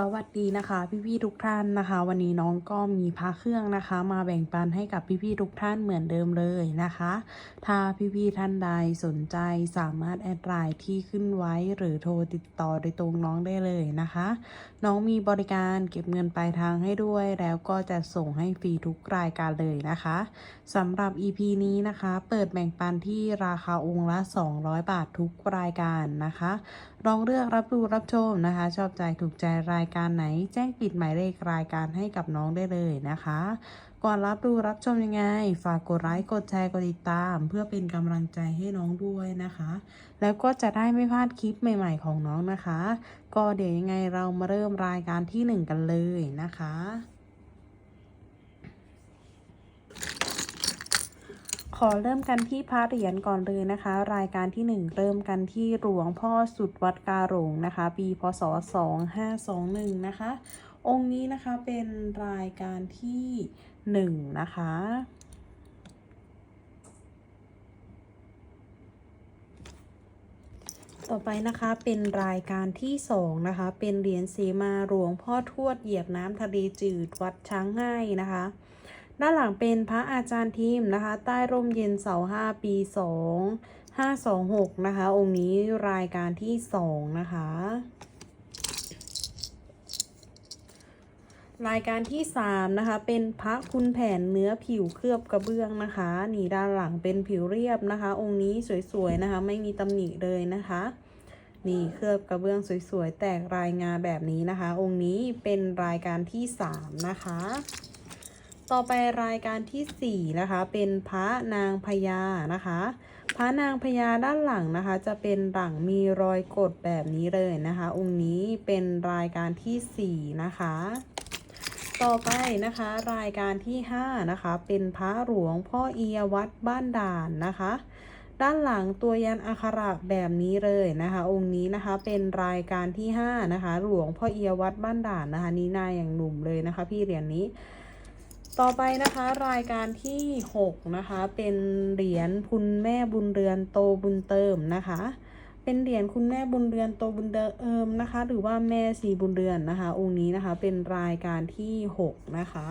สวัสดีนะคะ พี่ๆทุกท่านนะคะ วันนี้น้องก็มีพระเครื่องนะคะ มาแบ่งปันให้กับพี่ๆทุกท่านเหมือนเดิมเลยนะคะ ถ้าพี่ๆท่านใดสนใจสามารถแอดไลน์ที่ขึ้นไว้หรือโทรติดต่อโดยตรงน้องได้เลยนะคะ น้องมีบริการเก็บเงินปลายทางให้ด้วย แล้วก็จะส่งให้ฟรีทุกรายการเลยนะคะสำหรับ EP นี้นะคะ เปิดแบ่งปันที่ราคาองค์ละ 200 บาททุกรายการนะคะลองเลือกรับดูรับชมนะคะ ชอบใจถูกใจรายายการไหน แจ้งปิดหมายเลขรายการให้กับน้องได้เลยนะคะ ก่อนรับดูรับชมยังไง ฝากกดไลค์กดแชร์กดติดตาม เพื่อเป็นกำลังใจให้น้องด้วยนะคะ แล้วก็จะได้ไม่พลาดคลิปใหม่ ๆ ของน้องนะคะ ก็เดี๋ยวยังไงเรามาเริ่มรายการที่หนึ่งกันเลยนะคะ ขอเริ่มกันที่พระเหรียญก่อนเลยนะคะ รายการที่หนึ่งเริ่มกันที่หลวงพ่อสุดวัดกาหลงนะคะ ปีพศ 2521 นะคะ องค์นี้นะคะเป็นรายการที่หนึ่งนะคะต่อไปนะคะเป็นรายการที่สองนะคะ เป็นเหรียญเสมาหลวงพ่อทวดเหยียบน้ำทะเลจืดวัดช้างง่ายนะคะ ด้านหลังเป็นพระอาจารย์ทีมนะคะ ใต้ร่มเย็นเสาห้าปีสองห้าสองหกนะคะ องค์นี้รายการที่สองนะคะ รายการที่สามนะคะ เป็นพระคุณแผนเนื้อผิวเคลือบกระเบื้องนะคะนี่ด้านหลังเป็นผิวเรียบนะคะ องค์นี้สวยๆนะคะ ไม่มีตำหนิเลยนะคะนี่เคลือบกระเบื้องสวยๆ แตกรายงาแบบนี้นะคะ องค์นี้เป็นรายการที่สามนะคะ ต่อไปรายการที่ 4 นะคะ เป็นพระนางพญานะคะ พระนางพญาด้านหลังนะคะ จะเป็นหลังมีรอยกดแบบนี้เลยนะคะ องค์นี้เป็นรายการที่ 4 นะคะ ต่อไปนะคะ รายการที่ 5 นะคะ เป็นพระหลวงพ่อเอียวัดบ้านด่านนะคะ ด้านหลังตัวยันอักขระแบบนี้เลยนะคะ องค์นี้นะคะเป็นรายการที่ 5 นะคะ หลวงพ่อเอียวัดบ้านด่านนะคะ นี่หนาอย่างหนุ่มเลยนะคะ พี่เหรียญนี้ ต่อไปนะคะรายการที่ 6 นะคะ เป็นเหรียญคุณแม่บุญเรือนโตบุญเติมนะคะ เป็นเหรียญคุณแม่บุญเรือนโตบุญเติมนะคะ หรือว่าแม่สีบุญเรือนนะคะ องค์นี้นะคะเป็นรายการที่ 6 นะคะ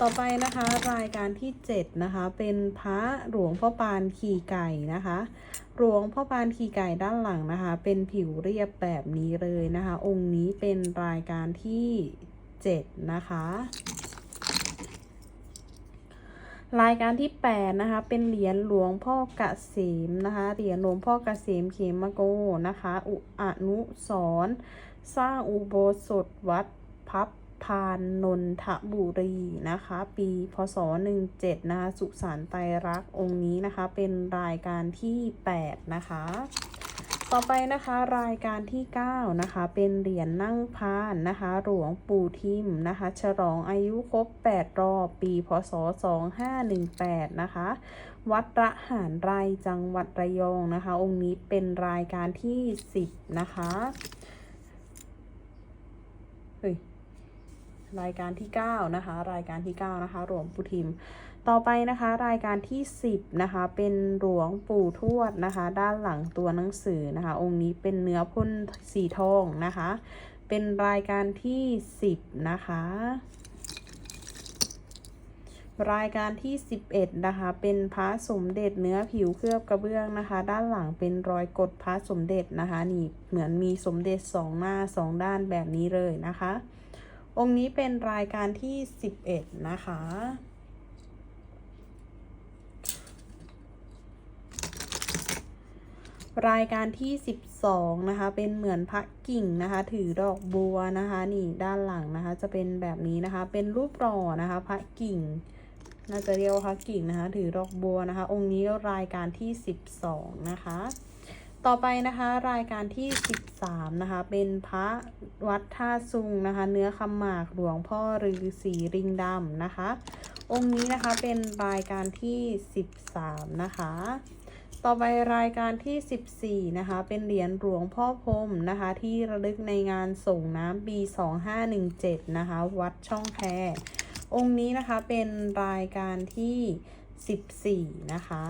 ต่อไปนะคะรายการที่ 7 นะคะ เป็นพระหลวงพ่อปานขี่ไก่นะคะ หลวงพ่อปานขี่ไก่ด้านหลังนะคะ เป็นผิวเรียบแบบนี้เลยนะคะ องค์นี้เป็นรายการที่ 7 นะคะ รายการที่8นะคะเป็นเหรียญหลวงพ่อกเกษมนะคะเหรียญหลวงพ่อกเกษมเขมโกนะคะอุอนุสรสร้างอุโบสถวัดพับพานนนทบุรีนะคะ ปีพศ17นะคะสุสานไตรรักองค์นี้นะคะ เป็นรายการที่ 8 นะคะ ต่อไปนะคะรายการที่ 9 นะคะ เป็นเหรียญนั่งพานนะคะ หลวงปู่ทิมนะคะ ฉลองอายุครบ 8 รอบ ปีพศ 2518 นะคะ วัดระหารไรจังหวัดระยองนะคะ องค์นี้เป็นรายการที่ 10 นะคะเฮ้ยรายการที่ 9 นะคะ รายการที่ 9 นะคะ หลวงปู่ทิม ต่อไปนะคะรายการที่ 10นะคะเป็นหลวงปู่ทวดนะคะ ด้านหลังตัวหนังสือนะคะ องค์นี้เป็นเนื้อพ่นสีทองนะคะ เป็นรายการที่ 10 นะคะรายการที่ 11 นะคะ เป็นพระสมเด็จเนื้อผิวเคลือบกระเบื้องนะคะ ด้านหลังเป็นรอยกดพระสมเด็จนะคะ นี่เหมือนมีสมเด็จสองหน้าสองด้านแบบนี้เลยนะคะ องค์นี้เป็นรายการที่ 11 นะคะ รายการที่ 12 นะคะ เป็นเหมือนพระกิ่งนะคะ ถือดอกบัวนะคะ นี่ด้านหลังนะคะ จะเป็นแบบนี้นะคะ เป็นรูปหล่อนะคะ พระกิ่ง น่าจะเรียกว่าพระกิ่งนะคะ ถือดอกบัวนะคะ องค์นี้รายการที่ 12 นะคะ ต่อไปนะคะรายการที่ 13 นะคะ เป็นพระวัดท่าซุงนะคะ เนื้อคำหมากหลวงพ่อฤาษีริงดำนะคะ องค์นี้นะคะเป็นรายการที่ 13 นะคะ ต่อไปรายการที่ 14 นะคะ เป็นเหรียญหลวงพ่อพรมนะคะ ที่ระลึกในงานส่งน้ำปี 2517 นะคะ วัดช่องแคองค์นี้นะคะเป็นรายการที่ 14 นะคะ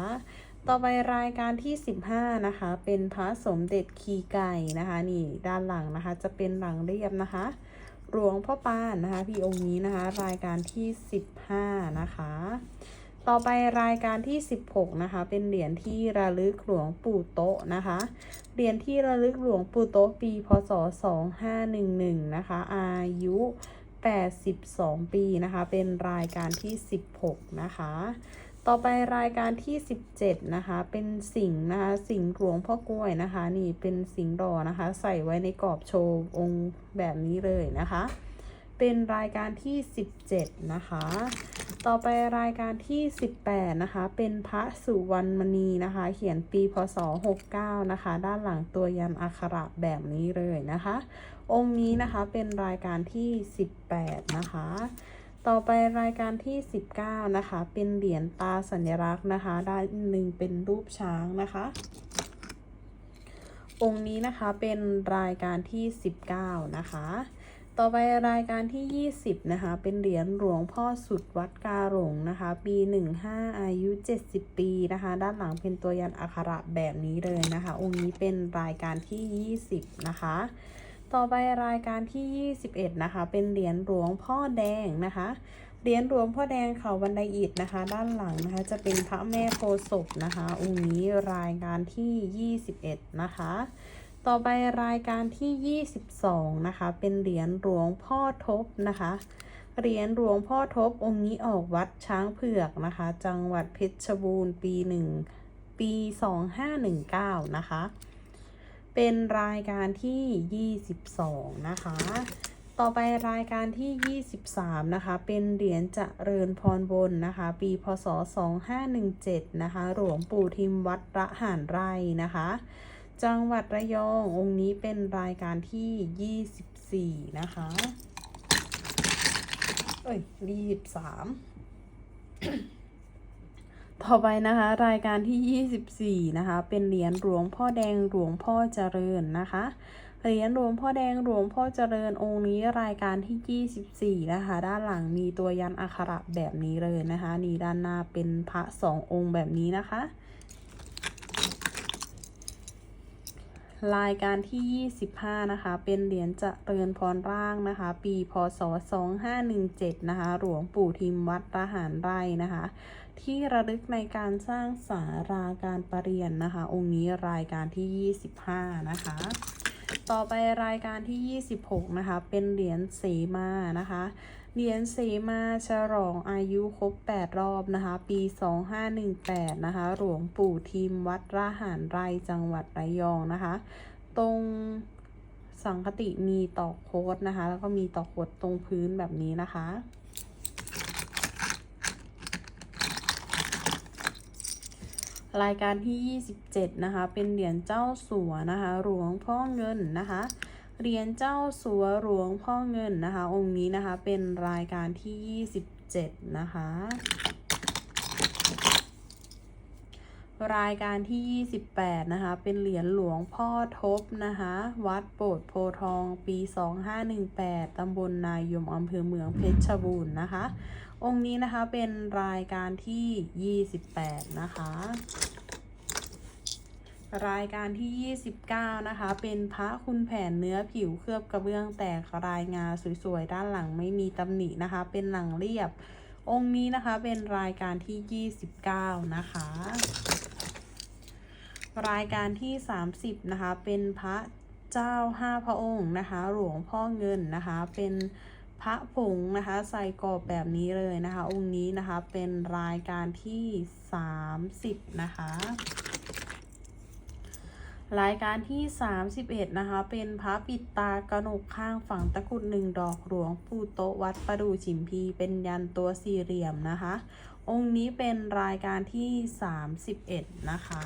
ต่อไปรายการที่ 15 นะคะ เป็นพระสมเด็จขีไก่นะคะ นี่ด้านหลังนะคะ จะเป็นหลังเรียบนะคะ หลวงพ่อปานนะคะ พี่องค์นี้นะคะ รายการที่ 15 นะคะ ต่อไปรายการที่ 16 นะคะ เป็นเหรียญที่ระลึกหลวงปู่โตะนะคะ เหรียญที่ระลึกหลวงปู่โตะปี พศ 2511 นะคะ อายุ 82 ปีนะคะ เป็นรายการที่ 16 นะคะ ต่อไปรายการที่ 17 นะคะ เป็นสิงนะคะ สิงหลวงพ่อกล้วยนะคะ นี่เป็นสิงดอนะคะ ใส่ไว้ในกรอบโชว์องค์แบบนี้เลยนะคะ เป็นรายการที่ 17 นะคะ ต่อไปรายการที่ 18 นะคะ เป็นพระสุวรรณมณีนะคะ เขียนปีพศ 69 นะคะ ด้านหลังตัวยันอักขระแบบนี้เลยนะคะ องค์นี้นะคะเป็นรายการที่ 18 นะคะต่อไปรายการที่ 19 นะคะ เป็นเหรียญตาสัญลักษณ์นะคะ ด้านหนึ่งเป็นรูปช้างนะคะ องค์นี้นะคะเป็นรายการที่ 19 นะคะ ต่อไปรายการที่ 20 นะคะ เป็นเหรียญหลวงพ่อสุดวัดกาหลงนะคะ ปี 15 อายุ 70 ปีนะคะ ด้านหลังเป็นตัวยันอักขระแบบนี้เลยนะคะ องค์นี้เป็นรายการที่ 20 นะคะ ต่อไปรายการที่ 21 นะคะ เป็นเหรียญหลวงพ่อแดงนะคะเหรียญหลวงพ่อแดงเขาบันไดอิฐนะคะ ด้านหลังนะคะ จะเป็นพระแม่โพศพนะคะ องค์นี้รายการที่ 21 นะคะ ต่อไปรายการที่ 22 นะคะ เป็นเหรียญหลวงพ่อทบนะคะ เหรียญหลวงพ่อทบองค์นี้ออกวัดช้างเผือกนะคะ จังหวัดเพชรบูรณ์ปีหนึ่งปี 2519 นะคะ เป็นรายการที่ 22 นะคะ ต่อไปรายการที่ 23 นะคะ เป็นเหรียญเจริญพรบนนะคะ ปีพศ 2517 นะคะ หลวงปู่ทิมวัดระหารไรนะคะ จังหวัดระยอง องค์นี้เป็นรายการที่ 24 นะคะ เอ้ยรีบสาม ต่อไปนะคะ รายการที่ 24 นะคะ เป็นเหรียญหลวงพ่อแดงหลวงพ่อเจริญนะคะเหรียญหลวงพ่อแดงหลวงพ่อเจริญองค์นี้รายการที่ 24 นะคะ ด้านหลังมีตัวยันอักขระแบบนี้เลยนะคะ นี่ด้านหน้าเป็นพระสององค์แบบนี้นะคะ รายการที่ 25 นะคะ เป็นเหรียญเจริญพรร่างนะคะ ปีพศ 2517 นะคะ หลวงปู่ทิมวัดระหารไร่นะคะ ที่ระลึกในการสร้างสาราการประเรียนนะคะ องค์นี้รายการที่ 25 นะคะ ต่อไปรายการที่ 26 นะคะ เป็นเหรียญเสมานะคะ เหรียญเสมาฉลองอายุครบ 8 รอบนะคะ ปี 2518 นะคะ หลวงปู่ทิมวัดราหารไรจังหวัดระยองนะคะ ตรงสังคติมีต่อโคดนะคะ แล้วก็มีต่อโคดตรงพื้นแบบนี้นะคะรายการที่ 27 นะคะ เป็นเหรียญเจ้าสัวนะคะ หลวงพ่อเงินนะคะ เหรียญเจ้าสัวหลวงพ่อเงินนะคะ องค์นี้นะคะเป็นรายการที่ 27 นะคะ รายการที่ 28 นะคะ เป็นเหรียญหลวงพ่อทบนะคะ วัดโปรดโพทองปี 2518 ตำบลนายมอำเภอเมืองเพชรบูรณ์นะคะ องค์นี้นะคะเป็นรายการที่ 28 นะคะ รายการที่ 29 นะคะ เป็นพระคุณแผนเนื้อผิวเคลือบกระเบื้องแตกรายงาสวยๆ ด้านหลังไม่มีตำหนินะคะ เป็นหลังเรียบ องค์นี้นะคะเป็นรายการที่ 29 นะคะ รายการที่ 30 นะคะ เป็นพระเจ้าห้าพระองค์นะคะ หลวงพ่อเงินนะคะ เป็นพระผงนะคะ ใส่กรอบแบบนี้เลยนะคะ องค์นี้นะคะเป็นรายการที่ 30 นะคะ รายการที่ 31 นะคะ เป็นพระปิดตากระหนกข้างฝั่งตะกุดหนึ่งดอกหลวงปู่โตวัดประดูฉิมพี เป็นยันตัวสี่เหลี่ยมนะคะ องค์นี้เป็นรายการที่ 31 นะคะ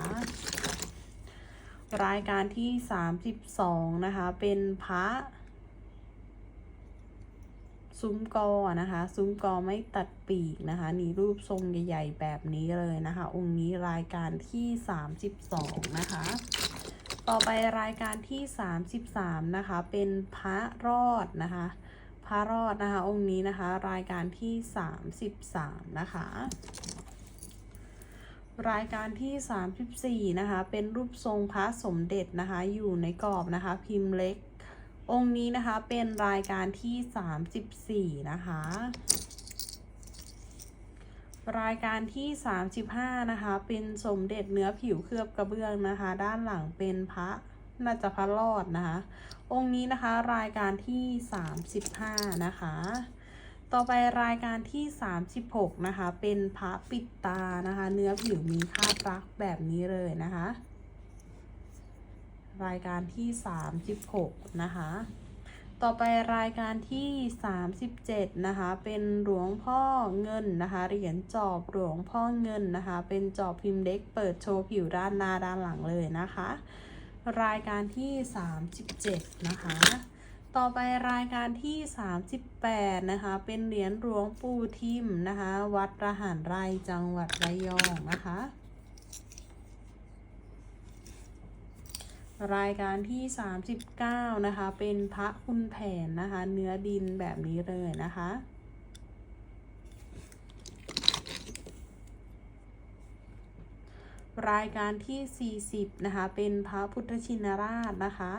รายการที่ 32 นะคะ เป็นพระซุ้มกอนะคะ ซุ้มกอไม่ตัดปีกนะคะ นี่รูปทรงใหญ่ ๆ แบบนี้เลยนะคะ องค์นี้รายการที่ 32 นะคะ ต่อไปรายการที่ 33 นะคะ เป็นพระรอดนะคะ พระรอดนะคะ องค์นี้นะคะ รายการที่ 33 นะคะ รายการที่ 34 นะคะ เป็นรูปทรงพระสมเด็จนะคะ อยู่ในกรอบนะคะ พิมพ์เล็ก องค์นี้นะคะ เป็นรายการที่ 34 นะคะ รายการที่ 35 นะคะ เป็นสมเด็จเนื้อผิวเคลือบกระเบื้องนะคะ ด้านหลังเป็นพระน่าจะพระรอดนะคะ องค์นี้นะคะรายการที่ 35 นะคะ ต่อไปรายการที่ 36 นะคะ เป็นพระปิดตานะคะ เนื้อผิวมีคาบรักแบบนี้เลยนะคะ รายการที่ 36 นะคะ ต่อไปรายการที่ 37 นะคะ เป็นหลวงพ่อเงินนะคะ เหรียญจอบหลวงพ่อเงินนะคะ เป็นจอบพิมพ์เล็กเปิดโชว์ผิวด้านหน้าด้านหลังเลยนะคะ รายการที่ 37 นะคะ ต่อไปรายการที่ 38 นะคะ เป็นเหรียญหลวงปู่ทิมนะคะ วัดระหารไรจังหวัดระยองนะคะ รายการที่ 39 นะคะ เป็นพระคุณแผนนะคะ เนื้อดินแบบนี้เลยนะคะ รายการที่ 40 นะคะ เป็นพระพุทธชินราชนะคะ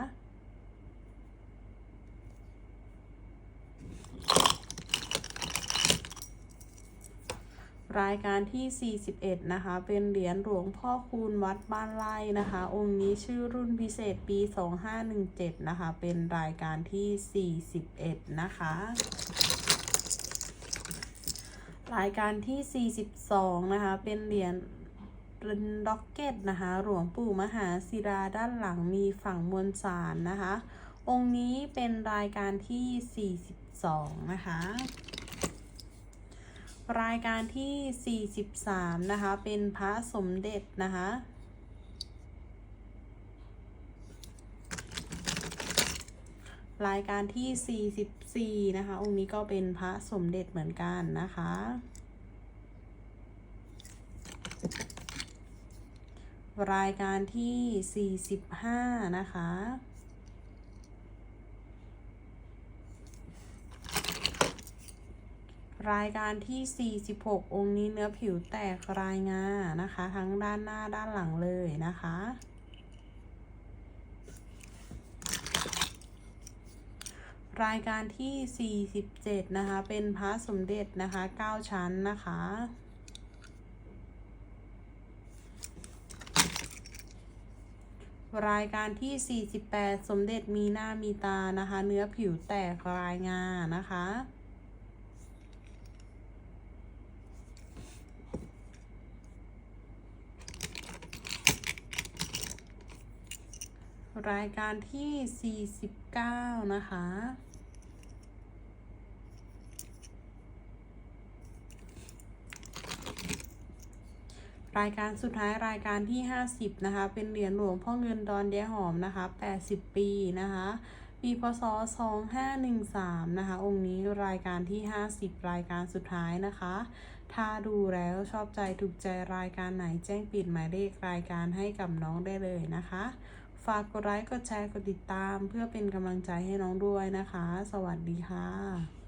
รายการที่ 41 นะคะ เป็นเหรียญหลวงพ่อคูณวัดบ้านไร่นะคะ องค์นี้ชื่อรุ่นพิเศษปี 2517 นะคะ เป็นรายการที่ 41 นะคะ รายการที่ 42 นะคะ เป็นเหรียญรันด็อกเก็ตนะคะ หลวงปู่มหาศิลาด้านหลังมีฝั่งมวลสารนะคะ องค์นี้เป็นรายการที่ 42 นะคะ รายการที่ 43 นะคะ เป็นพระสมเด็จนะคะ รายการที่ 44 นะคะ องค์นี้ก็เป็นพระสมเด็จเหมือนกันนะคะ รายการที่ 45 นะคะ รายการที่ 46 องค์นี้เนื้อผิวแตกรายงานะคะ ทั้งด้านหน้าด้านหลังเลยนะคะ รายการที่ 47 นะคะ เป็นพระสมเด็จนะคะ 9 ชั้นนะคะรายการที่ 48 สมเด็จมีหน้ามีตานะคะ เนื้อผิวแตกรายงานะคะ รายการที่ 49 นะคะ รายการสุดท้ายรายการที่ 50 นะคะ เป็นเหรียญหลวงพ่อเงินดอนเดียหอมนะคะ 80 ปีนะคะ ปีพศ 2513 นะคะ องค์นี้รายการที่ 50 รายการสุดท้ายนะคะ ถ้าดูแล้วชอบใจถูกใจรายการไหนแจ้งปิดหมายเลขรายการให้กับน้องได้เลยนะคะ ฝากกดไลค์ กดแชร์ กดติดตาม เพื่อเป็นกำลังใจให้น้องด้วยนะคะ สวัสดีค่ะ